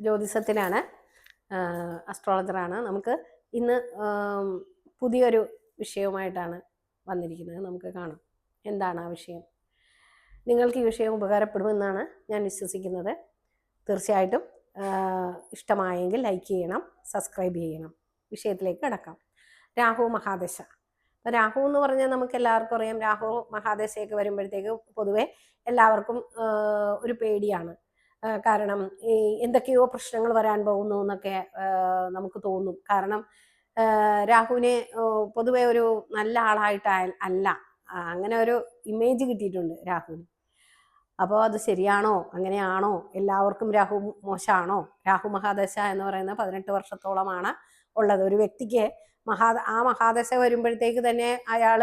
ജ്യോതിഷത്തിലാണ് അസ്ട്രോളജറാണ് നമുക്ക് ഇന്ന് പുതിയൊരു വിഷയവുമായിട്ടാണ് വന്നിരിക്കുന്നത്. നമുക്ക് കാണാം എന്താണ് ആ വിഷയം. നിങ്ങൾക്ക് ഈ വിഷയം ഉപകാരപ്പെടുമെന്നാണ് ഞാൻ വിശ്വസിക്കുന്നത്. തീർച്ചയായിട്ടും ഇഷ്ടമായെങ്കിൽ ലൈക്ക് ചെയ്യണം സബ്സ്ക്രൈബ് ചെയ്യണം. വിഷയത്തിലേക്ക് കിടക്കാം. രാഹു മഹാദശ. അപ്പോൾ രാഹു എന്ന് പറഞ്ഞാൽ നമുക്ക് എല്ലാവർക്കും അറിയാം. രാഹു മഹാദശയൊക്കെ വരുമ്പോഴത്തേക്ക് പൊതുവെ എല്ലാവർക്കും ഒരു പേടിയാണ്. കാരണം ഈ എന്തൊക്കെയോ പ്രശ്നങ്ങൾ വരാൻ പോകുന്നു എന്നൊക്കെ നമുക്ക് തോന്നും. കാരണം രാഹുവിനെ പൊതുവെ ഒരു നല്ല ആളായിട്ട് അല്ല. അങ്ങനെ ഒരു ഇമേജ് കിട്ടിയിട്ടുണ്ട് രാഹുവിന്. അപ്പോൾ അത് ശരിയാണോ? അങ്ങനെയാണോ? എല്ലാവർക്കും രാഹു മോശമാണോ രാഹു മഹാദശ എന്ന് പറയുന്നത് പതിനെട്ട് വർഷത്തോളമാണ് ഉള്ളത്. ഒരു വ്യക്തിക്ക് മഹാ ആ മഹാദശ വരുമ്പോഴത്തേക്ക് തന്നെ അയാൾ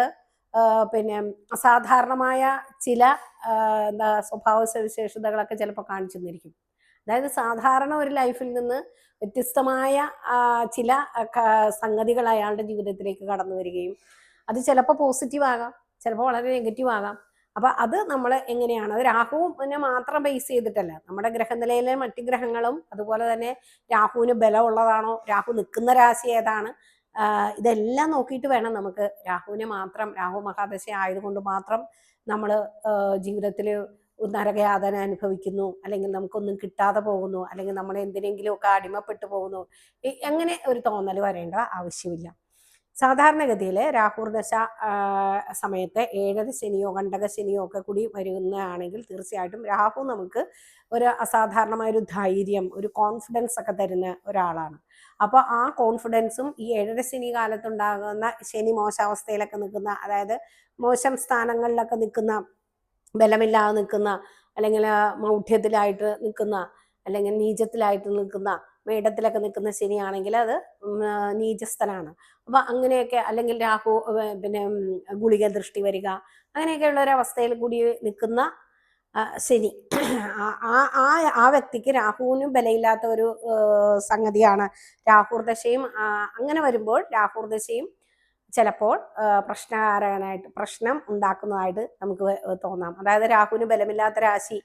പിന്നെ അസാധാരണമായ ചില എന്താ സ്വഭാവ സവിശേഷതകളൊക്കെ ചിലപ്പോൾ കാണിച്ചു തന്നിരിക്കും. അതായത് സാധാരണ ഒരു ലൈഫിൽ നിന്ന് വ്യത്യസ്തമായ ചില സംഗതികൾ അയാളുടെ ജീവിതത്തിലേക്ക് കടന്നു വരികയും അത് ചിലപ്പോൾ പോസിറ്റീവ് ആകാം ചിലപ്പോൾ വളരെ നെഗറ്റീവ് ആകാം. അപ്പൊ അത് നമ്മൾ എങ്ങനെയാണ് അത് രാഹുവിനെ മാത്രം ബേസ് ചെയ്തിട്ടല്ല നമ്മുടെ ഗ്രഹനിലയിലെ മറ്റു ഗ്രഹങ്ങളും അതുപോലെ തന്നെ രാഹുവിന് ബലമുള്ളതാണോ രാഹു നിൽക്കുന്ന രാശി ഏതാണ് ഇതെല്ലാം നോക്കിയിട്ട് വേണം നമുക്ക് രാഹുവിനെ മാത്രം രാഹു മഹാദശ ആയതുകൊണ്ട് മാത്രം നമ്മൾ ജീവിതത്തിൽ നരകയാതന അനുഭവിക്കുന്നു അല്ലെങ്കിൽ നമുക്കൊന്നും കിട്ടാതെ പോകുന്നു അല്ലെങ്കിൽ നമ്മൾ എന്തിനെങ്കിലുമൊക്കെ അടിമപ്പെട്ടു പോകുന്നു അങ്ങനെ ഒരു തോന്നൽ വരേണ്ട ആവശ്യമില്ല. സാധാരണഗതിയിൽ രാഹുർ ദശ സമയത്തെ ഏഴര ശനിയോ കണ്ടക ശനിയോ ഒക്കെ കൂടി വരുന്നതാണെങ്കിൽ തീർച്ചയായിട്ടും രാഹു നമുക്ക് ഒരു അസാധാരണമായ ഒരു ധൈര്യം ഒരു കോൺഫിഡൻസ് ഒക്കെ തരുന്ന ഒരാളാണ്. അപ്പോൾ ആ കോൺഫിഡൻസും ഈ ഏഴര ശനി കാലത്തുണ്ടാകുന്ന ശനി മോശാവസ്ഥയിലൊക്കെ നിൽക്കുന്ന അതായത് മോശം സ്ഥാനങ്ങളിലൊക്കെ നിൽക്കുന്ന ബലമില്ലാതെ നിൽക്കുന്ന അല്ലെങ്കിൽ മൗഢ്യത്തിലായിട്ട് നിൽക്കുന്ന അല്ലെങ്കിൽ നീചത്തിലായിട്ട് നിൽക്കുന്ന മേടത്തിലൊക്കെ നിൽക്കുന്ന ശനിയാണെങ്കിൽ അത് നീചസ്ഥലാണ് അപ്പൊ അങ്ങനെയൊക്കെ അല്ലെങ്കിൽ രാഹു പിന്നെ ഗുളിക ദൃഷ്ടി വരിക അങ്ങനെയൊക്കെയുള്ള ഒരു അവസ്ഥയിൽ കൂടി നിൽക്കുന്ന ശനി. ആ ആ- ആ വ്യക്തിക്ക് രാഹുവിനും ബലയില്ലാത്ത ഒരു സംഗതിയാണ് രാഹുർ ദശയും. അങ്ങനെ വരുമ്പോൾ രാഹുർ ദശയും ചിലപ്പോൾ പ്രശ്നകാരകനായിട്ട് പ്രശ്നം ഉണ്ടാക്കുന്നതായിട്ട് നമുക്ക് തോന്നാം. അതായത് രാഹുവിന് ബലമില്ലാത്ത രാശി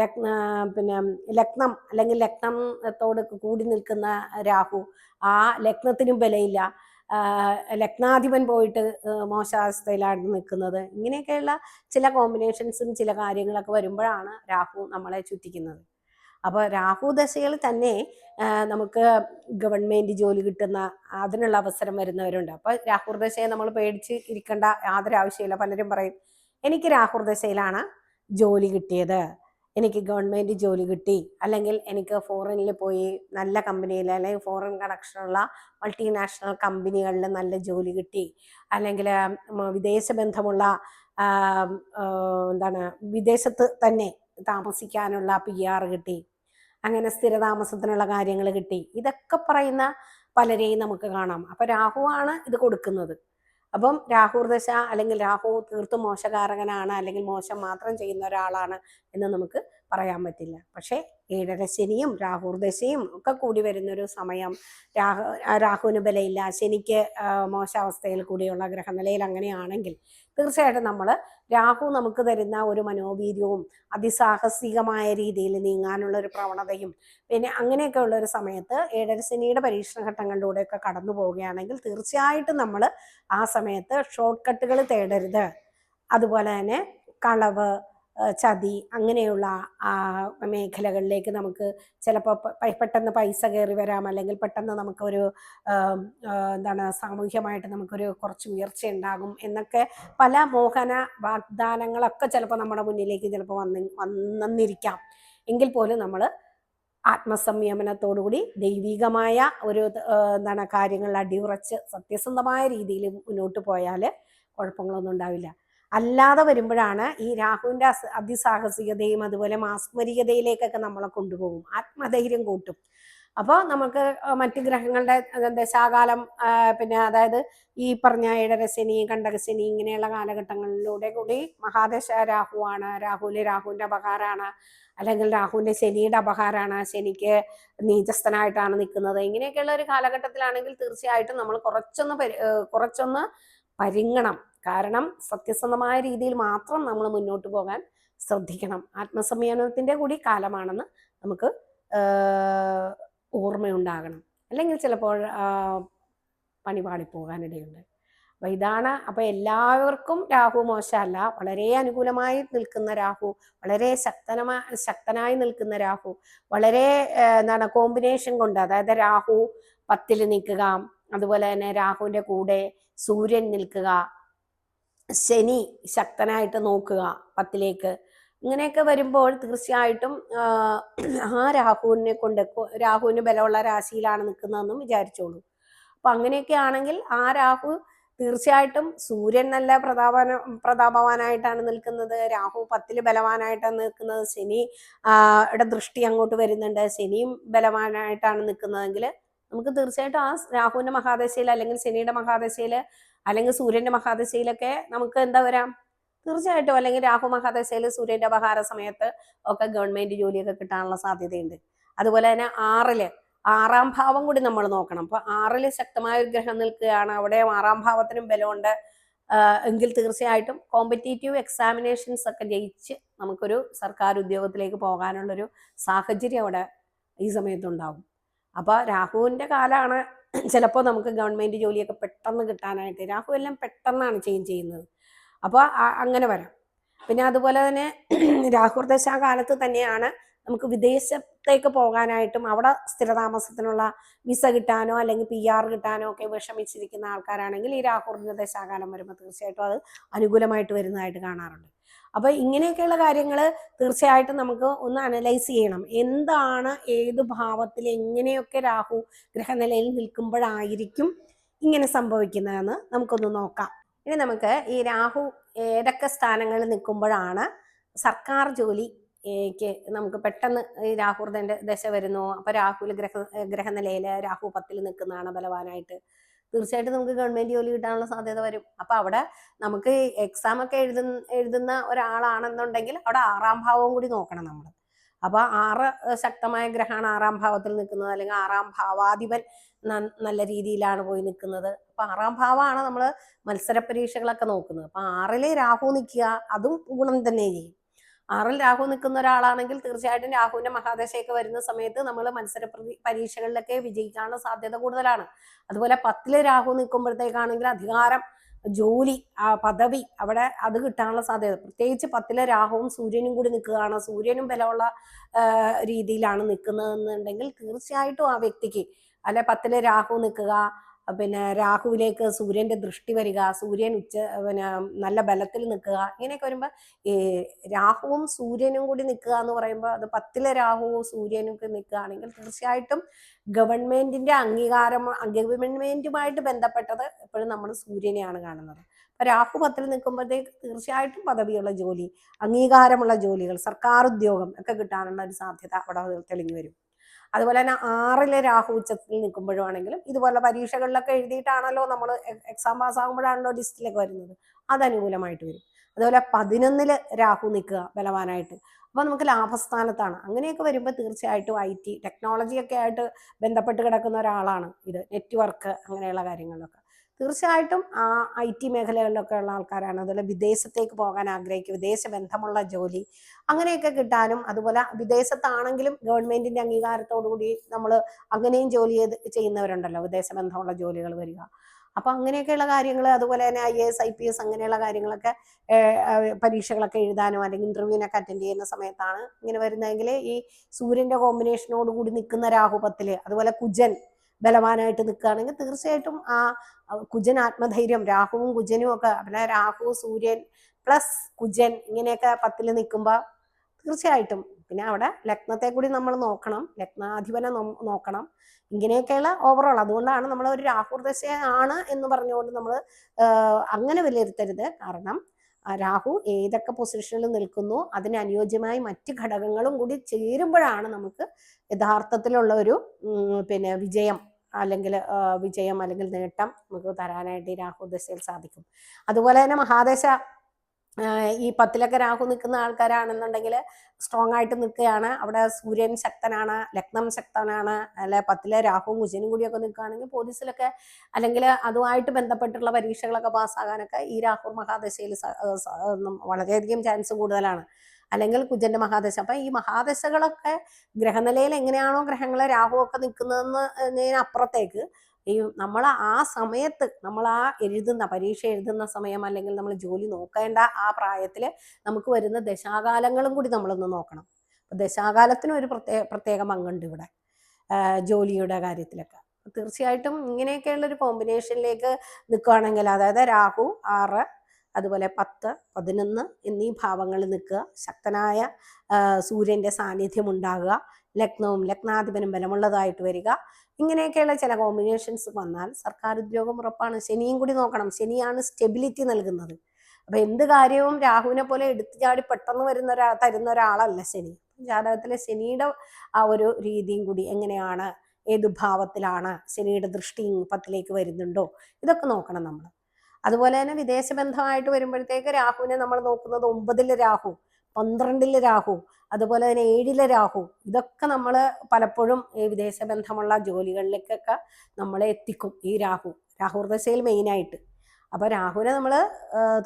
ലഗ്ന പിന്നെ ലഗ്നം അല്ലെങ്കിൽ ലഗ്നത്തോട് കൂടി നിൽക്കുന്ന രാഹു ആ ലഗ്നത്തിനും ബലയില്ല ലഗ്നാധിപൻ പോയിട്ട് മോശാവസ്ഥയിലാണ് നിൽക്കുന്നത്. ഇങ്ങനെയൊക്കെയുള്ള ചില കോമ്പിനേഷൻസും ചില കാര്യങ്ങളൊക്കെ വരുമ്പോഴാണ് രാഹു നമ്മളെ ചുറ്റിക്കുന്നത്. അപ്പോൾ രാഹു ദശയിൽ തന്നെ നമുക്ക് ഗവൺമെന്റ് ജോലി കിട്ടുന്ന അതിനുള്ള അവസരം വരുന്നവരുണ്ട്. അപ്പോൾ രാഹുർ ദശയെ നമ്മൾ പേടിച്ച് ഇരിക്കേണ്ട യാതൊരു ആവശ്യമില്ല പലരും പറയും എനിക്ക് രാഹുർ ദശയിലാണ് ജോലി കിട്ടിയത്. എനിക്ക് ഗവൺമെന്റ് ജോലി കിട്ടി. അല്ലെങ്കിൽ എനിക്ക് ഫോറിനിൽ പോയി നല്ല കമ്പനിയിൽ അല്ലെങ്കിൽ ഫോറിൻ കണക്ഷനുള്ള മൾട്ടിനാഷണൽ കമ്പനികളിൽ നല്ല ജോലി കിട്ടി. അല്ലെങ്കിൽ വിദേശ ബന്ധമുള്ള എന്താണ് വിദേശത്ത് തന്നെ താമസിക്കാനുള്ള പി ആർ കിട്ടി. അങ്ങനെ സ്ഥിരതാമസത്തിനുള്ള കാര്യങ്ങൾ കിട്ടി. ഇതൊക്കെ പറയുന്ന പലരെയും നമുക്ക് കാണാം. അപ്പൊ രാഹുവാണ് ഇത് കൊടുക്കുന്നത്. അപ്പം രാഹുർദശ അല്ലെങ്കിൽ രാഹു തീർത്തും മോശകാരകനാണ് അല്ലെങ്കിൽ മോശം മാത്രം ചെയ്യുന്ന ഒരാളാണ് എന്ന് നമുക്ക് പറയാൻ പറ്റില്ല. പക്ഷേ ഏഴരശനിയും ശനിയും രാഹുർ ദശയും ഒക്കെ കൂടി വരുന്നൊരു സമയം രാഹു രാഹുവിന് ബലയില്ല ശനിക്ക് മോശ മോശാവസ്ഥയിൽ കൂടിയുള്ള ഗ്രഹനിലയിൽ അങ്ങനെയാണെങ്കിൽ തീർച്ചയായിട്ടും നമ്മൾ രാഹു നമുക്ക് തരുന്ന ഒരു മനോവീര്യവും അതിസാഹസികമായ രീതിയിൽ നീങ്ങാനുള്ള ഒരു പ്രവണതയും പിന്നെ അങ്ങനെയൊക്കെ ഉള്ള ഒരു സമയത്ത് ഏഴര ശനിയുടെ പരീക്ഷണ ഘട്ടങ്ങളിലൂടെയൊക്കെ കടന്നു പോവുകയാണെങ്കിൽ തീർച്ചയായിട്ടും നമ്മൾ ആ സമയത്ത് ഷോർട്ട് കട്ടുകൾ തേടരുത്. അതുപോലെ തന്നെ കളവ് ചതി അങ്ങനെയുള്ള ആ മേഖലകളിലേക്ക് നമുക്ക് ചിലപ്പോൾ പെട്ടെന്ന് പൈസ കയറി വരാം. അല്ലെങ്കിൽ പെട്ടെന്ന് നമുക്കൊരു എന്താണ് സാമൂഹ്യമായിട്ട് നമുക്കൊരു കുറച്ച് ഉയർച്ച ഉണ്ടാകും എന്നൊക്കെ പല മോഹന വാഗ്ദാനങ്ങളൊക്കെ ചിലപ്പോൾ നമ്മുടെ മുന്നിലേക്ക് ചിലപ്പോൾ വന്ന് വന്നിരിക്കാം എങ്കിൽ പോലും നമ്മൾ ആത്മസംയമനത്തോടുകൂടി ദൈവികമായ ഒരു എന്താണ് കാര്യങ്ങളിൽ അടിയുറച്ച് സത്യസന്ധമായ രീതിയിൽ മുന്നോട്ട് പോയാൽ കുഴപ്പങ്ങളൊന്നും ഉണ്ടാവില്ല. അല്ലാതെ വരുമ്പോഴാണ് ഈ രാഹുവിന്റെ അതിസാഹസികതയും അതുപോലെ മാസ്മരികതയിലേക്കൊക്കെ നമ്മളെ കൊണ്ടുപോകും. ആത്മധൈര്യം കൂട്ടും. അപ്പോൾ നമുക്ക് മറ്റ് ഗ്രഹങ്ങളുടെ ദശാകാലം പിന്നെ അതായത് ഈ പറഞ്ഞ ഇടരശനി കണ്ടകശനി ഇങ്ങനെയുള്ള കാലഘട്ടങ്ങളിലൂടെ കൂടി മഹാദശ രാഹുവാണ് രാഹുവിൽ രാഹുവിന്റെ അപകാരമാണ് അല്ലെങ്കിൽ രാഹുവിന്റെ ശനിയുടെ അപകാരമാണ് ശനിക്ക് നീചസ്ഥനായിട്ടാണ് നിൽക്കുന്നത്. ഇങ്ങനെയൊക്കെയുള്ള ഒരു കാലഘട്ടത്തിലാണെങ്കിൽ തീർച്ചയായിട്ടും നമ്മൾ കുറച്ചൊന്ന് കുറച്ചൊന്ന് പരിങ്ങണം. കാരണം സത്യസന്ധമായ രീതിയിൽ മാത്രം നമ്മൾ മുന്നോട്ട് പോകാൻ ശ്രദ്ധിക്കണം. ആത്മസംയമനത്തിന്റെ കൂടി കാലമാണെന്ന് നമുക്ക് ഓർമ്മയുണ്ടാകണം. അല്ലെങ്കിൽ ചിലപ്പോൾ പണി പാളിപ്പോകാനിടയുണ്ട്. അപ്പോൾ ഇതാണ് അപ്പോൾ എല്ലാവർക്കും രാഹു മോശമല്ല വളരെ അനുകൂലമായി നിൽക്കുന്ന രാഹു വളരെ ശക്തനമായ ശക്തനായി നിൽക്കുന്ന രാഹു വളരെ എന്താണ് കോമ്പിനേഷൻ കൊണ്ട് അതായത് രാഹു പത്തിൽ നിൽക്കുക അതുപോലെ തന്നെ രാഹുവിന്റെ കൂടെ സൂര്യൻ നിൽക്കുക ശനി ശക്തനായിട്ട് നോക്കുക പത്തിലേക്ക്. ഇങ്ങനെയൊക്കെ വരുമ്പോൾ തീർച്ചയായിട്ടും ആ, രാഹുവിനെ കൊണ്ട് രാഹുവിന് ബലമുള്ള രാശിയിലാണ് നിൽക്കുന്നതെന്നും വിചാരിച്ചോളൂ. അപ്പൊ അങ്ങനെയൊക്കെ ആണെങ്കിൽ ആ രാഹു തീർച്ചയായിട്ടും സൂര്യൻ നല്ല പ്രതാപന പ്രതാപവാനായിട്ടാണ് നിൽക്കുന്നത്. രാഹു പത്തിൽ ബലവാനായിട്ടാണ് നിൽക്കുന്നത്. ശനി യുടെ ദൃഷ്ടി അങ്ങോട്ട് വരുന്നുണ്ട്. ശനിയും ബലവാനായിട്ടാണ് നിൽക്കുന്നതെങ്കിൽ നമുക്ക് തീർച്ചയായിട്ടും ആ രാഹുവിന്റെ മഹാദശയിൽ അല്ലെങ്കിൽ ശനിയുടെ മഹാദശയിൽ അല്ലെങ്കിൽ സൂര്യന്റെ മഹാദശയിലൊക്കെ നമുക്ക് എന്താ വരാം? തീർച്ചയായിട്ടും അല്ലെങ്കിൽ രാഹു മഹാദശയിൽ സൂര്യന്റെ അപഹാര സമയത്ത് ഒക്കെ ഗവൺമെന്റ് ജോലിയൊക്കെ കിട്ടാനുള്ള സാധ്യതയുണ്ട്. അതുപോലെ തന്നെ ആറിൽ ആറാം ഭാവം കൂടി നമ്മൾ നോക്കണം. അപ്പൊ ആറിൽ ശക്തമായ ഒരു ഗ്രഹം നിൽക്കുകയാണ്. അവിടെ ആറാം ഭാവത്തിനും ബലമുണ്ട്. എങ്കിൽ തീർച്ചയായിട്ടും കോമ്പറ്റേറ്റീവ് എക്സാമിനേഷൻസ് ഒക്കെ ജയിച്ച് നമുക്കൊരു സർക്കാർ ഉദ്യോഗത്തിലേക്ക് പോകാനുള്ളൊരു സാഹചര്യം അവിടെ ഈ സമയത്തുണ്ടാവും അപ്പൊ രാഹുവിന്റെ കാലാണ് ചിലപ്പോൾ നമുക്ക് ഗവൺമെന്റ് ജോലിയൊക്കെ പെട്ടെന്ന് കിട്ടാനായിട്ട് രാഹു എല്ലാം പെട്ടെന്നാണ് ചേഞ്ച് ചെയ്യുന്നത്. അപ്പോൾ അങ്ങനെ വരാം. പിന്നെ അതുപോലെ തന്നെ രാഹുർദശാ കാലത്ത് തന്നെയാണ് നമുക്ക് വിദേശത്തേക്ക് പോകാനായിട്ടും അവിടെ സ്ഥിരതാമസത്തിനുള്ള വിസ കിട്ടാനോ അല്ലെങ്കിൽ പി ആർ കിട്ടാനോ ഒക്കെ വിഷമിച്ചിരിക്കുന്ന ആൾക്കാരാണെങ്കിൽ ഈ രാഹുറിന്റെ ദശാകാലം വരുമ്പോൾ തീർച്ചയായിട്ടും അത് അനുകൂലമായിട്ട് വരുന്നതായിട്ട് കാണാറുണ്ട്. അപ്പോൾ ഇങ്ങനെയൊക്കെയുള്ള കാര്യങ്ങൾ തീർച്ചയായിട്ടും നമുക്ക് ഒന്ന് അനലൈസ് ചെയ്യണം. എന്താണ് ഏത് ഭാവത്തിൽ എങ്ങനെയൊക്കെ രാഹു ഗ്രഹനിലയിൽ നിൽക്കുമ്പോഴായിരിക്കും ഇങ്ങനെ സംഭവിക്കുന്നതെന്ന് നമുക്കൊന്ന് നോക്കാം. ഇനി നമുക്ക് ഈ രാഹു ഏതൊക്കെ സ്ഥാനങ്ങളിൽ നിൽക്കുമ്പോഴാണ് സർക്കാർ ജോലി ക്ക് നമുക്ക് പെട്ടെന്ന് ഈ രാഹുർദന്റെ ദശ വരുന്നു. അപ്പൊ രാഹുൽ ഗ്രഹ ഗ്രഹനിലയിൽ രാഹു പത്തിൽ നിൽക്കുന്നതാണ് ബലവാനായിട്ട് തീർച്ചയായിട്ടും നമുക്ക് ഗവൺമെന്റ് ജോലി കിട്ടാനുള്ള സാധ്യത വരും. അപ്പൊ അവിടെ നമുക്ക് എക്സാം ഒക്കെ എഴുതുന്ന എഴുതുന്ന ഒരാളാണെന്നുണ്ടെങ്കിൽ അവിടെ ആറാം ഭാവവും കൂടി നോക്കണം നമ്മൾ. അപ്പൊ ആറ് ശക്തമായ ഗ്രഹമാണ് ആറാം ഭാവത്തിൽ നിൽക്കുന്നത്. അല്ലെങ്കിൽ ആറാം ഭാവാധിപൻ നല്ല രീതിയിലാണ് പോയി നിൽക്കുന്നത്. അപ്പൊ ആറാം ഭാവമാണ് നമ്മൾ മത്സര പരീക്ഷകളൊക്കെ നോക്കുന്നത്. അപ്പൊ ആറിലെ രാഹു നിൽക്കുക അതും ഗുണം തന്നെ ചെയ്യും. ആറിൽ രാഹു നിൽക്കുന്ന ഒരാളാണെങ്കിൽ തീർച്ചയായിട്ടും രാഹുവിന്റെ മഹാദശയൊക്കെ വരുന്ന സമയത്ത് നമ്മൾ മത്സര പരീക്ഷകളിലൊക്കെ വിജയിക്കാനുള്ള സാധ്യത കൂടുതലാണ്. അതുപോലെ പത്തിൽ രാഹു നിൽക്കുമ്പോഴത്തേക്കാണെങ്കിൽ അധികാരം ജോലി ആ പദവി അവിടെ അത് കിട്ടാനുള്ള സാധ്യത. പ്രത്യേകിച്ച് പത്തിലെ രാഹുവും സൂര്യനും കൂടി നിൽക്കുകയാണ്. സൂര്യനും ബലമുള്ള രീതിയിലാണ് നിൽക്കുന്നതെന്നുണ്ടെങ്കിൽ തീർച്ചയായിട്ടും ആ വ്യക്തിക്ക് അല്ലെ പത്തിലെ രാഹു നിൽക്കുക പിന്നെ രാഹുവിലേക്ക് സൂര്യന്റെ ദൃഷ്ടി വരിക സൂര്യൻ ഉച്ച പിന്നെ നല്ല ബലത്തിൽ നിൽക്കുക ഇങ്ങനെയൊക്കെ വരുമ്പോൾ ഈ രാഹുവും സൂര്യനും കൂടി നിൽക്കുക എന്ന് പറയുമ്പോൾ അത് പത്തിലെ രാഹുവും സൂര്യനും ഒക്കെ നിൽക്കുകയാണെങ്കിൽ തീർച്ചയായിട്ടും ഗവൺമെന്റിന്റെ അംഗീകാരം ഗവൺമെന്റുമായിട്ട് ബന്ധപ്പെട്ടത് എപ്പോഴും നമ്മൾ സൂര്യനെയാണ് കാണുന്നത്. രാഹു പത്തിൽ നിൽക്കുമ്പോഴത്തേക്ക് തീർച്ചയായിട്ടും പദവിയുള്ള ജോലി അംഗീകാരമുള്ള ജോലികൾ സർക്കാർ ഉദ്യോഗം ഒക്കെ കിട്ടാനുള്ള ഒരു സാധ്യത അവിടെ തെളിഞ്ഞു വരും. അതുപോലെ തന്നെ ആറിലെ രാഹു ഉച്ചത്തിൽ നിൽക്കുമ്പോഴാണെങ്കിലും ഇതുപോലെ പരീക്ഷകളിലൊക്കെ എഴുതിയിട്ടാണല്ലോ നമ്മൾ എക്സാം പാസ്സാകുമ്പോഴാണല്ലോ ലിസ്റ്റിലേക്ക് വരുന്നത്. അത് അനുകൂലമായിട്ട് വരും. അതുപോലെ പതിനൊന്നിൽ രാഹു നിൽക്കുക ബലവാനായിട്ട്. അപ്പോൾ നമുക്ക് ലാഭസ്ഥാനത്താണ്. അങ്ങനെയൊക്കെ വരുമ്പോൾ തീർച്ചയായിട്ടും ഐ ടി ടെക്നോളജിയൊക്കെ ആയിട്ട് ബന്ധപ്പെട്ട് കിടക്കുന്ന ഒരാളാണ് ഇത്. നെറ്റ്വർക്ക് അങ്ങനെയുള്ള കാര്യങ്ങളിലൊക്കെ. തീർച്ചയായിട്ടും ആ ഐ ടി മേഖലകളിലൊക്കെ ഉള്ള ആൾക്കാരാണ്. അതുപോലെ വിദേശത്തേക്ക് പോകാൻ ആഗ്രഹിക്കുക. വിദേശ ബന്ധമുള്ള ജോലി. അങ്ങനെയൊക്കെ കിട്ടാനും അതുപോലെ വിദേശത്താണെങ്കിലും ഗവൺമെന്റിന്റെ അംഗീകാരത്തോടുകൂടി നമ്മൾ അങ്ങനെയും ജോലി ചെയ്ത് ചെയ്യുന്നവരുണ്ടല്ലോ വിദേശ ബന്ധമുള്ള ജോലികൾ വരിക. അപ്പൊ അങ്ങനെയൊക്കെയുള്ള കാര്യങ്ങൾ അതുപോലെ തന്നെ I S I P S അങ്ങനെയുള്ള കാര്യങ്ങളൊക്കെ പരീക്ഷകളൊക്കെ എഴുതാനോ അല്ലെങ്കിൽ ഇന്റർവ്യൂവിനൊക്കെ അറ്റൻഡ് ചെയ്യുന്ന സമയത്താണ് ഇങ്ങനെ വരുന്നതെങ്കിൽ ഈ സൂര്യന്റെ കോമ്പിനേഷനോട് കൂടി നിൽക്കുന്ന രാഹുപത്തിൽ അതുപോലെ കുജൻ ബലവാനായിട്ട് നിൽക്കുകയാണെങ്കിൽ തീർച്ചയായിട്ടും ആ ആ കുജൻ ആത്മധൈര്യം രാഹുവും കുജനും ഒക്കെ പിന്നെ രാഹു സൂര്യൻ പ്ലസ് കുജൻ ഇങ്ങനെയൊക്കെ പത്തിൽ നിൽക്കുമ്പോൾ തീർച്ചയായിട്ടും. പിന്നെ അവിടെ ലഗ്നത്തെ കൂടി നമ്മൾ നോക്കണം. ലഗ്നാധിപനെ നോക്കണം. ഇങ്ങനെയൊക്കെയുള്ള ഓവറോൾ അതുകൊണ്ടാണ് നമ്മൾ ഒരു രാഹുർ ദശയാണ് എന്ന് പറഞ്ഞുകൊണ്ട് നമ്മൾ അങ്ങനെ വിലയിരുത്തരുത്. കാരണം രാഹു ഏതൊക്കെ പൊസിഷനിൽ നിൽക്കുന്നു അതിന് അനുയോജ്യമായി മറ്റ് ഘടകങ്ങളും കൂടി ചേരുമ്പോഴാണ് നമുക്ക് യഥാർത്ഥത്തിലുള്ള ഒരു പിന്നെ വിജയം അല്ലെങ്കിൽ വിജയം അല്ലെങ്കിൽ നേട്ടം നമുക്ക് തരാനായിട്ട് ഈ രാഹു ദശയിൽ സാധിക്കും. അതുപോലെ തന്നെ മഹാദശ ഈ പത്തിലൊക്കെ രാഹു നിൽക്കുന്ന ആൾക്കാരാണെന്നുണ്ടെങ്കിൽ സ്ട്രോങ് ആയിട്ട് നിൽക്കുകയാണ്. അവിടെ സൂര്യൻ ശക്തനാണ് ലഗ്നം ശക്തനാണ് അല്ലെ പത്തിലെ രാഹുവും കുജനും കൂടിയൊക്കെ നിൽക്കുകയാണെങ്കിൽ പോലീസിലൊക്കെ അല്ലെങ്കിൽ അതുമായിട്ട് ബന്ധപ്പെട്ടുള്ള പരീക്ഷകളൊക്കെ പാസ്സാകാനൊക്കെ ഈ രാഹു മഹാദശയിൽ വളരെയധികം ചാൻസ് കൂടുതലാണ്. അല്ലെങ്കിൽ കുജന്റെ മഹാദശ. അപ്പൊ ഈ മഹാദശകളൊക്കെ ഗ്രഹനിലയിൽ എങ്ങനെയാണോ ഗ്രഹങ്ങളെ രാഹു ഒക്കെ നിൽക്കുന്നതെന്ന് അപ്പുറത്തേക്ക് ഈ നമ്മൾ ആ സമയത്ത് നമ്മൾ ആ എഴുതുന്ന പരീക്ഷ എഴുതുന്ന സമയം അല്ലെങ്കിൽ നമ്മൾ ജോലി നോക്കേണ്ട ആ പ്രായത്തിൽ നമുക്ക് വരുന്ന ദശാകാലങ്ങളും കൂടി നമ്മളൊന്ന് നോക്കണം. ദശാകാലത്തിനും ഒരു പ്രത്യേക പ്രത്യേക പങ്കുണ്ട് ഇവിടെ ജോലിയുടെ കാര്യത്തിലൊക്കെ. തീർച്ചയായിട്ടും ഇങ്ങനെയൊക്കെയുള്ള ഒരു കോമ്പിനേഷനിലേക്ക് നിൽക്കുകയാണെങ്കിൽ അതായത് രാഹു ആറ് അതുപോലെ പത്ത് പതിനൊന്ന് എന്നീ ഭാവങ്ങളിൽ നിൽക്കുക. ശക്തനായ സൂര്യന്റെ സാന്നിധ്യം ഉണ്ടാകുക. ലഗ്നവും ലഗ്നാധിപനും ബലമുള്ളതായിട്ട് വരിക. ഇങ്ങനെയൊക്കെയുള്ള ചില കോമ്പിനേഷൻസ് വന്നാൽ സർക്കാർ ഉദ്യോഗം ഉറപ്പാണ്. ശനിയും കൂടി നോക്കണം. ശനിയാണ് സ്റ്റെബിലിറ്റി നൽകുന്നത്. അപ്പൊ എന്ത് കാര്യവും രാഹുവിനെ പോലെ എടുത്തു ചാടി പെട്ടെന്ന് വരുന്ന ഒരാ തരുന്ന ഒരാളല്ല ശനി. ജാതകത്തിലെ ശനിയുടെ ആ ഒരു രീതിയും കൂടി എങ്ങനെയാണ്? ഏത് ഭാവത്തിലാണ് ശനിയുടെ ദൃഷ്ടി പത്തിലേക്ക് വരുന്നുണ്ടോ? ഇതൊക്കെ നോക്കണം നമ്മൾ. അതുപോലെ തന്നെ വിദേശ ബന്ധമായിട്ട് വരുമ്പോഴത്തേക്ക് രാഹുവിനെ നമ്മൾ നോക്കുന്നത് ഒമ്പതിലെ രാഹു. പന്ത്രണ്ടിലെ രാഹു അതുപോലെ തന്നെ ഏഴിലെ രാഹു ഇതൊക്കെ നമ്മൾ പലപ്പോഴും ഈ വിദേശ ബന്ധമുള്ള ജോലികളിലേക്കൊക്കെ നമ്മളെ എത്തിക്കും ഈ രാഹു. രാഹു ദശയിൽ മെയിനായിട്ട് അപ്പോൾ രാഹുവിനെ നമ്മൾ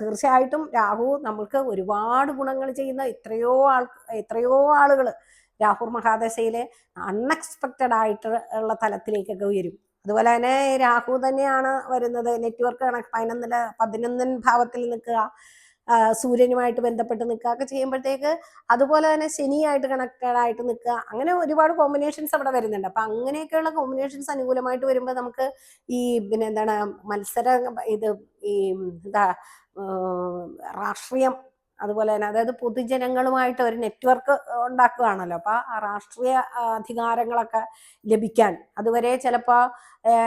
തീർച്ചയായിട്ടും രാഹു നമ്മൾക്ക് ഒരുപാട് ഗുണങ്ങൾ ചെയ്യുന്ന എത്രയോ ആൾ എത്രയോ ആളുകൾ രാഹു മഹാദശയിലെ അൺഎക്സ്പെക്റ്റഡ് ആയിട്ട് ഉള്ള തലത്തിലേക്കൊക്കെ ഉയരും. അതുപോലെ തന്നെ രാഹു തന്നെയാണ് വരുന്നത്. നെറ്റ്വർക്ക് കണക്ട് പതിനൊന്നിൽ പതിനൊന്നിൻ ഭാവത്തിൽ നിൽക്കുക. സൂര്യനുമായിട്ട് ബന്ധപ്പെട്ട് നിൽക്കുക ഒക്കെ ചെയ്യുമ്പോഴത്തേക്ക് അതുപോലെ തന്നെ ശനിയായിട്ട് കണക്റ്റഡ് ആയിട്ട് നിൽക്കുക. അങ്ങനെ ഒരുപാട് കോമ്പിനേഷൻസ് അവിടെ വരുന്നുണ്ട്. അപ്പൊ അങ്ങനെയൊക്കെയുള്ള കോമ്പിനേഷൻസ് അനുകൂലമായിട്ട് വരുമ്പോൾ നമുക്ക് ഈ പിന്നെ എന്താണ് മത്സര ഇത് ഈ എന്താ രാഷ്ട്രീയം അതുപോലെ തന്നെ അതായത് പൊതുജനങ്ങളുമായിട്ട് ഒരു നെറ്റ്വർക്ക് ഉണ്ടാക്കുകയാണല്ലോ. അപ്പോൾ ആ രാഷ്ട്രീയ അധികാരങ്ങളൊക്കെ ലഭിക്കാൻ അതുവരെ ചിലപ്പോൾ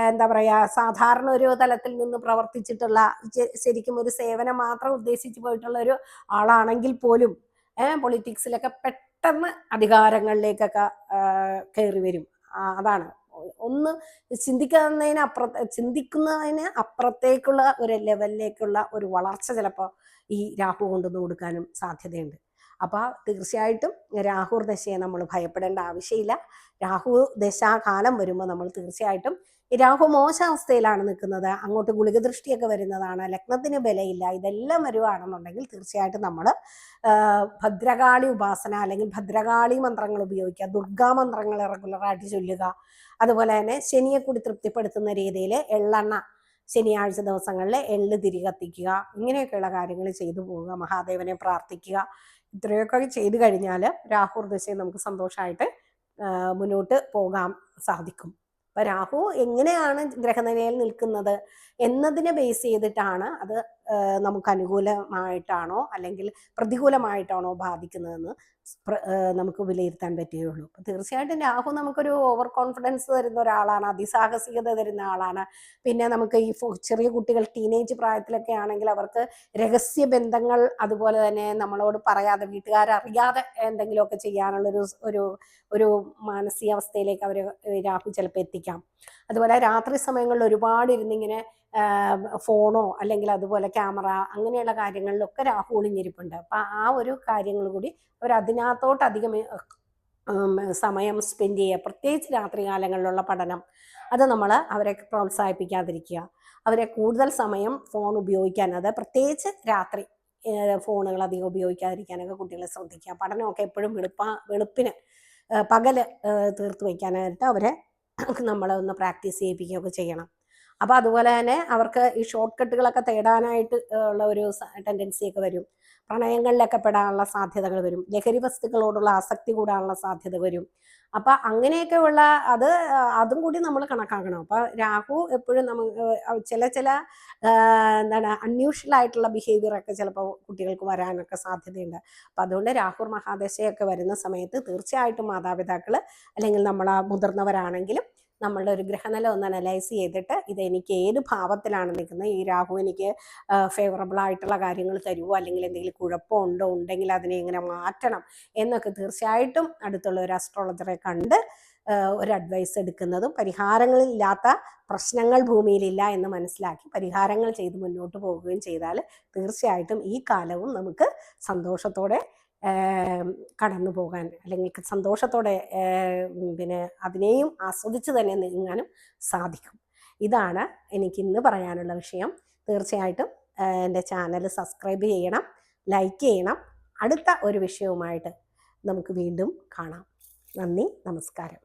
എന്താ പറയുക സാധാരണ ഒരു തലത്തിൽ നിന്ന് പ്രവർത്തിച്ചിട്ടുള്ള ശരിക്കും ഒരു സേവനം മാത്രം ഉദ്ദേശിച്ചു പോയിട്ടുള്ള ഒരു ആളാണെങ്കിൽ പോലും പൊളിറ്റിക്സിലൊക്കെ പെട്ടെന്ന് അധികാരങ്ങളിലേക്കൊക്കെ കയറി വരും. അതാണ്. ഒന്ന് ചിന്തിക്കുന്നതിന് അപ്പുറ ചിന്തിക്കുന്നതിന് അപ്പുറത്തേക്കുള്ള ഒരു ലെവലിലേക്കുള്ള ഒരു വളർച്ച ചിലപ്പോൾ ഈ രാഹു കൊണ്ടുവന്ന് കൊടുക്കാനും സാധ്യതയുണ്ട്. അപ്പോൾ തീർച്ചയായിട്ടും രാഹു ദശയെ നമ്മൾ ഭയപ്പെടേണ്ട ആവശ്യമില്ല. രാഹു ദശാകാലം വരുമ്പോൾ നമ്മൾ തീർച്ചയായിട്ടും രാഹു മോശാവസ്ഥയിലാണ് നിൽക്കുന്നത്. അങ്ങോട്ട് ഗുളിക ദൃഷ്ടിയൊക്കെ വരുന്നതാണ് ലഗ്നത്തിന് ബലയില്ല ഇതെല്ലാം വരുവാണെന്നുണ്ടെങ്കിൽ തീർച്ചയായിട്ടും നമ്മൾ ഭദ്രകാളി ഉപാസന അല്ലെങ്കിൽ ഭദ്രകാളി മന്ത്രങ്ങൾ ഉപയോഗിക്കുക ദുർഗാ മന്ത്രങ്ങൾ റെഗുലറായിട്ട് ചൊല്ലുക. അതുപോലെ തന്നെ ശനിയെ കൂടി തൃപ്തിപ്പെടുത്തുന്ന രീതിയിൽ എള്ളെണ്ണ ശനിയാഴ്ച ദിവസങ്ങളിൽ എള്ള് തിരി കത്തിക്കുക. ഇങ്ങനെയൊക്കെയുള്ള കാര്യങ്ങൾ ചെയ്തു പോവുക. മഹാദേവനെ പ്രാർത്ഥിക്കുക. ഇത്രയൊക്കെ ചെയ്തു കഴിഞ്ഞാൽ രാഹു ദശയിൽ നമുക്ക് സന്തോഷമായിട്ട് മുന്നോട്ട് പോകാൻ സാധിക്കും. അപ്പൊ രാഹു എങ്ങനെയാണ് ഗ്രഹനിലയിൽ നിൽക്കുന്നത് എന്നതിനെ ബേസ് ചെയ്തിട്ടാണ് അത് നമുക്ക് അനുകൂലമായിട്ടാണോ അല്ലെങ്കിൽ പ്രതികൂലമായിട്ടാണോ ബാധിക്കുന്നതെന്ന് നമുക്ക് വിലയിരുത്താൻ പറ്റുകയുള്ളൂ. അപ്പം തീർച്ചയായിട്ടും രാഹു നമുക്കൊരു ഓവർ കോൺഫിഡൻസ് തരുന്ന ഒരാളാണ് അതിസാഹസികത തരുന്ന ആളാണ്. പിന്നെ നമുക്ക് ഈ ചെറിയ കുട്ടികൾ ടീനേജ് പ്രായത്തിലൊക്കെ ആണെങ്കിൽ അവർക്ക് രഹസ്യ ബന്ധങ്ങൾ അതുപോലെ തന്നെ നമ്മളോട് പറയാതെ വീട്ടുകാരറിയാതെ എന്തെങ്കിലുമൊക്കെ ചെയ്യാനുള്ളൊരു ഒരു ഒരു മാനസികാവസ്ഥയിലേക്ക് അവർ രാഹു ചിലപ്പോൾ എത്തിക്കാം. അതുപോലെ രാത്രി സമയങ്ങളിൽ ഒരുപാട് ഇരുന്നിങ്ങനെ ഫോണോ അല്ലെങ്കിൽ അതുപോലെ ക്യാമറ അങ്ങനെയുള്ള കാര്യങ്ങളിലൊക്കെ രാഹു ഒളിഞ്ഞിരിപ്പുണ്ട് അപ്പം ആ ഒരു കാര്യങ്ങൾ കൂടി അവർ അതിനകത്തോട്ട് അധികം സമയം സ്പെൻഡ് ചെയ്യുക. പ്രത്യേകിച്ച് രാത്രി കാലങ്ങളിലുള്ള പഠനം. അത് നമ്മൾ അവരെ പ്രോത്സാഹിപ്പിക്കാതിരിക്കുക. അവരെ കൂടുതൽ സമയം ഫോൺ ഉപയോഗിക്കാൻ അത് പ്രത്യേകിച്ച് രാത്രി ഫോണുകൾ അധികം ഉപയോഗിക്കാതിരിക്കാനൊക്കെ കുട്ടികളെ ശ്രദ്ധിക്കുക. പഠനമൊക്കെ എപ്പോഴും വെളുപ്പ വെളുപ്പിന് പകൽ തീർത്ത് വയ്ക്കാനായിട്ട് അവരെ നമ്മൾ ഒന്ന് പ്രാക്ടീസ് ചെയ്യിപ്പിക്കുകയൊക്കെ ചെയ്യണം. അപ്പോൾ അതുപോലെ തന്നെ അവർക്ക് ഈ ഷോർട്ട് കട്ടുകളൊക്കെ തേടാനായിട്ട് ഉള്ള ഒരു ടെൻഡൻസി ഒക്കെ വരും. പ്രണയങ്ങളിലൊക്കെ പെടാനുള്ള സാധ്യതകൾ വരും. ലഹരി വസ്തുക്കളോടുള്ള ആസക്തി കൂടാനുള്ള സാധ്യത വരും. അപ്പൊ അങ്ങനെയൊക്കെ ഉള്ള അത് അതും കൂടി നമ്മൾ കണക്കാക്കണം. അപ്പൊ രാഹു എപ്പോഴും നമുക്ക് ചില ചില എന്താണ് അൺയൂഷ്വൽ ആയിട്ടുള്ള ബിഹേവിയർ ഒക്കെ ചിലപ്പോൾ കുട്ടികൾക്ക് വരാനൊക്കെ സാധ്യതയുണ്ട്. അപ്പൊ അതുകൊണ്ട് രാഹു മഹാദശയൊക്കെ വരുന്ന സമയത്ത് തീർച്ചയായിട്ടും മാതാപിതാക്കൾ അല്ലെങ്കിൽ നമ്മൾ മുതിർന്നവരാണെങ്കിലും നമ്മളുടെ ഒരു ഗ്രഹനില ഒന്ന് അനലൈസ് ചെയ്തിട്ട് ഇത് എനിക്ക് ഏത് ഭാവത്തിലാണ് നിൽക്കുന്നത്? ഈ രാഹു എനിക്ക് ഫേവറബിൾ ആയിട്ടുള്ള കാര്യങ്ങൾ തരുമോ അല്ലെങ്കിൽ എന്തെങ്കിലും കുഴപ്പമുണ്ടോ ഉണ്ടെങ്കിൽ അതിനെ എങ്ങനെ മാറ്റണം? എന്നൊക്കെ തീർച്ചയായിട്ടും അടുത്തുള്ള ഒരു അസ്ട്രോളജറെ കണ്ട് ഒരു അഡ്വൈസ് എടുക്കുന്നതും പരിഹാരങ്ങളില്ലാത്ത പ്രശ്നങ്ങൾ ഭൂമിയിലില്ല എന്ന് മനസ്സിലാക്കി പരിഹാരങ്ങൾ ചെയ്ത് മുന്നോട്ട് പോവുകയും ചെയ്താൽ തീർച്ചയായിട്ടും ഈ കാലവും നമുക്ക് സന്തോഷത്തോടെ കടന്നു പോകാൻ അല്ലെങ്കിൽ സന്തോഷത്തോടെ പിന്നെ അതിനെയും ആസ്വദിച്ച് തന്നെ നീങ്ങാനും സാധിക്കും. ഇതാണ് എനിക്ക് ഇന്ന് പറയാനുള്ള വിഷയം. തീർച്ചയായിട്ടും എന്റെ ചാനൽ സബ്സ്ക്രൈബ് ചെയ്യണം ലൈക്ക് ചെയ്യണം. അടുത്ത ഒരു വിഷയവുമായിട്ട് നമുക്ക് വീണ്ടും കാണാം. നന്ദി നമസ്കാരം.